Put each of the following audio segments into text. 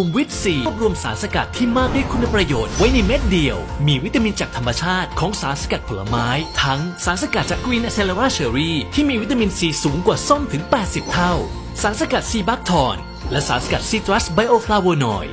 ภูมวิตซีรวบรวมสารสกัดที่มากด้วยคุณประโยชน์ไว้ในเม็ดเดียว มีวิตามินจากธรรมชาติของสารสกัดผลไม้ ทั้งสารสกัดจากกรีน a เซลราเชอรี่ที่มีวิตามินซีสูงกว่าส้มถึง 80 เท่า สารสกัดซีบัคทอน และสารสกัดซีตรัสไบโอฟลาโวนอยด์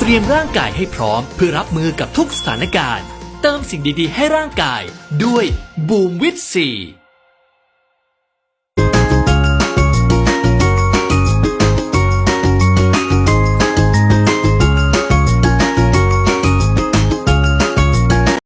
เตรียมร่างกายให้พร้อม เพื่อรับมือกับทุกสถานการณ์ เติมสิ่งดีๆ ให้ร่างกายด้วยบูมวิตซี